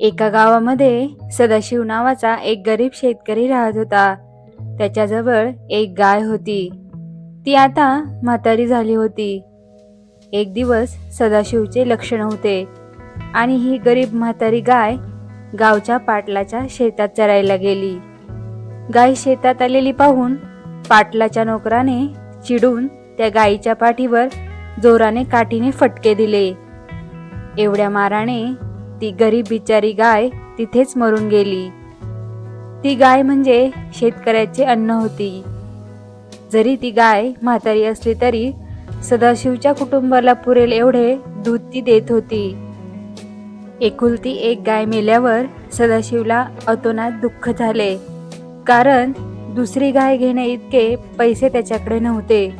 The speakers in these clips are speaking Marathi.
एका गावामध्ये सदाशिव नावाचा एक गरीब शेतकरी राहत होता. त्याच्याजवळ एक गाय होती. ती आता म्हातारी झाली होती. एक दिवस सदाशिवचे लक्ष नव्हते आणि ही गरीब म्हातारी गाय गावच्या पाटलाच्या शेतात चरायला गेली. गाय शेतात आलेली पाहून पाटलाच्या नोकराने चिडून त्या गायीच्या पाठीवर जोराने काठीने फटके दिले. एवढ्या माराने ती गरीब बिचारी गाय तिथेच मरून गेली. ती गाय म्हणजे शेतकऱ्याचे अन्न होती. जरी ती गाय म्हातारी असली तरी सदाशिवच्या कुटुंबाला पुरेल एवढे दूध ती देत होती. एकुलती एक गाय मेल्यावर सदाशिवला अतोनात दुःख झाले. कारण दुसरी गाय घेणे इतके पैसे त्याच्याकडे नव्हते.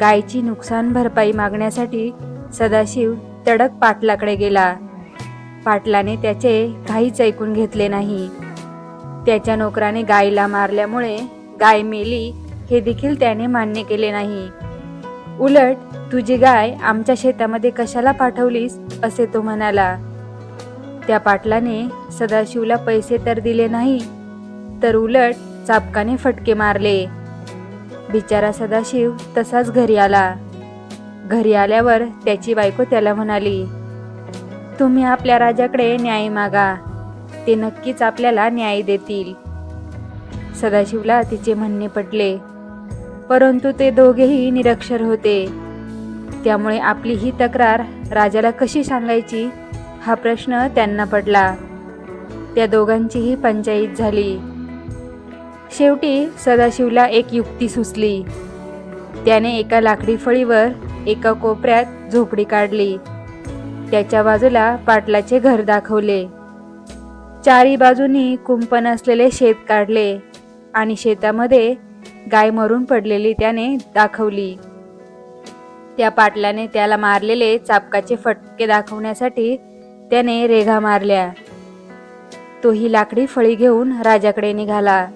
गायची नुकसान भरपाई मागण्यासाठी सदाशिव तडक पाटलाकडे गेला. पाटलाने त्याचे काहीच ऐकून घेतले नाही. त्याच्या नोकराने गायीला मारल्यामुळे गाय मेली हे देखील त्याने मान्य केले नाही. उलट तुझी गाय आमच्या शेतामध्ये कशाला पाठवलीस? असे तो म्हणाला. त्या पाटलाने सदाशिवला पैसे तर दिले नाही तर उलट चापकाने फटके मारले. बिचारा सदाशिव तसाच घरी आला. घरी आल्यावर त्याची बायको त्याला म्हणाली तुम्ही आपल्या राजाकडे न्याय मागा. ते नक्कीच आपल्याला न्याय देतील. सदाशिवला तिचे म्हणणे पटले. परंतु ते दोघेही निरक्षर होते. त्यामुळे आपली ही तक्रार राजाला कशी सांगायची हा प्रश्न त्यांना पडला. त्या दोघांचीही पंचायत झाली. शेवटी सदाशिवला एक युक्ती सुचली. त्याने एका लाकडी फळीवर एका कोपऱ्यात झोपडी काढली. त्याच्या बाजूला पाटलाचे घर दाखवले. चारी बाजूनी कुंपण असलेले शेत काढले आणि शेतामध्ये गाय मरून पडलेली त्याने दाखवली. त्या पाटलाने त्याला मारलेले चापकाचे फटके दाखवण्यासाठी त्याने रेघा मारल्या. तो ही लाकडी फळी घेऊन राजाकडे निघाला.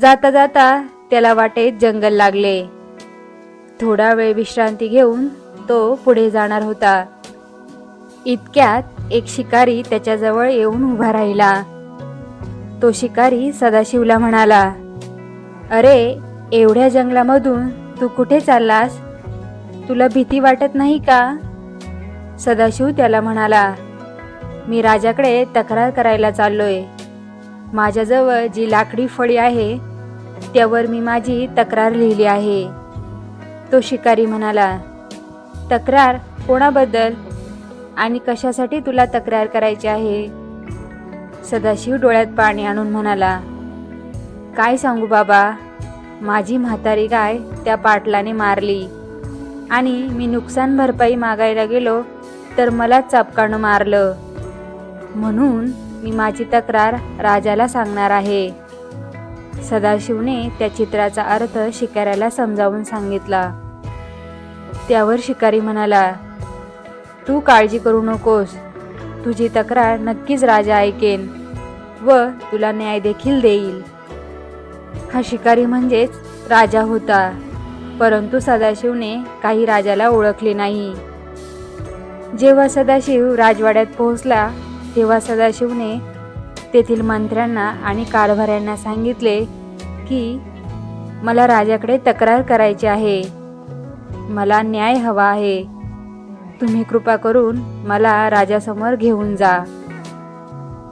जाता जाता त्याला वाटेत जंगल लागले. थोडा वेळ विश्रांती घेऊन तो पुढे जाणार होता. इतक्यात एक शिकारी त्याच्याजवळ येऊन उभा राहिला. तो शिकारी सदाशिवला म्हणाला अरे एवढ्या जंगलामधून तू कुठे चाललास? तुला भीती वाटत नाही का? सदाशिव त्याला म्हणाला मी राजाकडे तक्रार करायला चाललोय. माझ्याजवळ जी लाकडी फळी आहे त्यावर मी माझी तक्रार लिहिली आहे. तो शिकारी म्हणाला तक्रार कोणाबद्दल? आणि कशासाठी तुला तक्रार करायची आहे? सदाशिव डोळ्यात पाणी आणून म्हणाला काय सांगू बाबा? माझी म्हातारी गाय त्या पाटलाने मारली. आणि मी नुकसान भरपाई मागायला गेलो तर मलाच चापकानं मारलं. म्हणून मी माझी तक्रार राजाला सांगणार आहे. सदाशिवने त्या चित्राचा अर्थ शिकाऱ्याला समजावून सांगितला. त्यावर शिकारी म्हणाला तू काळजी करू नकोस. तुझी तक्रार नक्कीच राजा ऐकेन व तुला न्याय देखील देईल. हा शिकारी म्हणजेच राजा होता परंतु सदाशिवने काही राजाला ओळखले नाही. जेव्हा सदाशिव राजवाड्यात पोहोचला तेव्हा सदाशिवने तेथील मंत्र्यांना आणि कारभाऱ्यांना सांगितले की मला राजाकडे तक्रार करायची आहे. मला न्याय हवा आहे. तुम्ही कृपा करून मला राजासमोर घेऊन जा.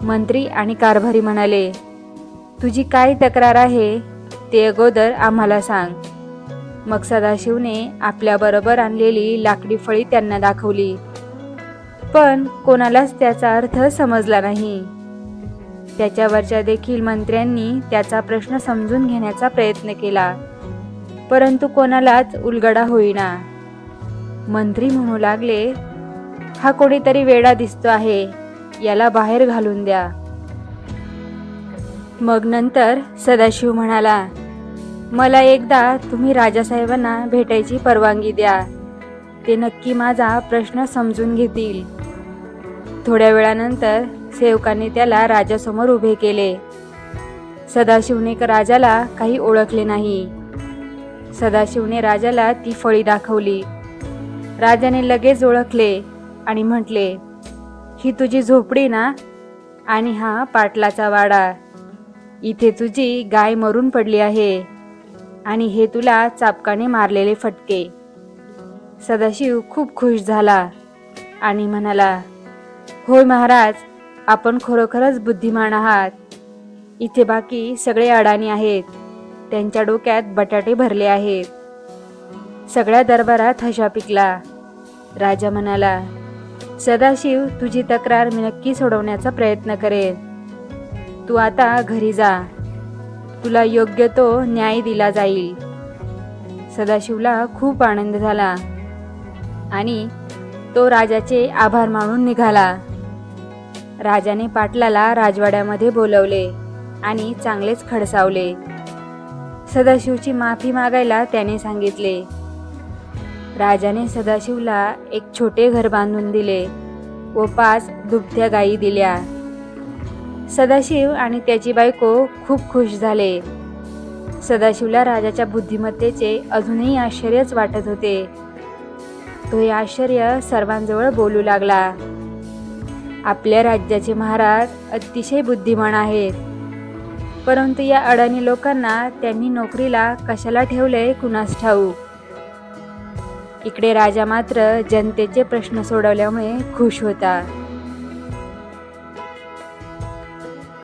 मंत्री आणि कारभारी म्हणाले तुझी काय तक्रार आहे ते अगोदर आम्हाला सांग. मग सदाशिवने आपल्याबरोबर आणलेली लाकडी फळी त्यांना दाखवली. पण कोणालाच त्याचा अर्थ समजला नाही. त्याच्यावरच्या देखील मंत्र्यांनी त्याचा प्रश्न समजून घेण्याचा प्रयत्न केला. परंतु कोणालाच उलगडा होईना. मंत्री म्हणू लागले हा कोणीतरी वेडा दिसतो आहे याला बाहेर घालून द्या. मग नंतर सदाशिव म्हणाला मला एकदा तुम्ही राजासाहेबांना भेटायची परवानगी द्या. ते नक्की माझा प्रश्न समजून घेतील. थोड्या वेळानंतर सेवकांनी त्याला राजासमोर उभे केले. सदाशिवने राजाला काही ओळखले नाही. सदाशिवने राजाला ती फळी दाखवली. राजाने लगेच ओळखले आणि म्हटले ही तुझी झोपडी ना? आणि हा पाटलाचा वाडा. इथे तुझी गाय मरून पडली आहे. आणि हे तुला चापकाने मारलेले फटके. सदाशिव खूप खुश झाला आणि म्हणाला होय महाराज आपण खरोखरच बुद्धिमान आहात. इथे बाकी सगळे अडाणी आहेत. त्यांच्या डोक्यात बटाटे भरले आहेत. सगळ्या दरबारात हशा पिकला. राजा म्हणाला सदाशिव तुझी तक्रार मी नक्की सोडवण्याचा प्रयत्न करेन. तू आता घरी जा. तुला योग्य तो न्याय दिला जाईल. सदाशिवला खूप आनंद झाला आणि तो राजाचे आभार मानून निघाला. राजाने पाटलाला राजवाड्यामध्ये बोलवले आणि चांगलेच खडसावले. सदाशिवची माफी मागायला त्याने सांगितले राजाने सदाशिवला एक छोटे घर बांधून दिले व पाच दुभत्या गायी दिल्या. सदाशिव आणि त्याची बायको खूप खुश झाले. सदाशिवला राजाच्या बुद्धिमत्तेचे अजूनही आश्चर्यच वाटत होते. तो हे आश्चर्य सर्वांजवळ बोलू लागला. आपल्या राज्याचे महाराज अतिशय बुद्धिमान आहेत. परंतु या अडाणी लोकांना त्यांनी नोकरीला कशाला ठेवलंय कुणास ठाऊक? इकडे राजा मात्र जनतेचे प्रश्न सोडवल्यामुळे खुश होता.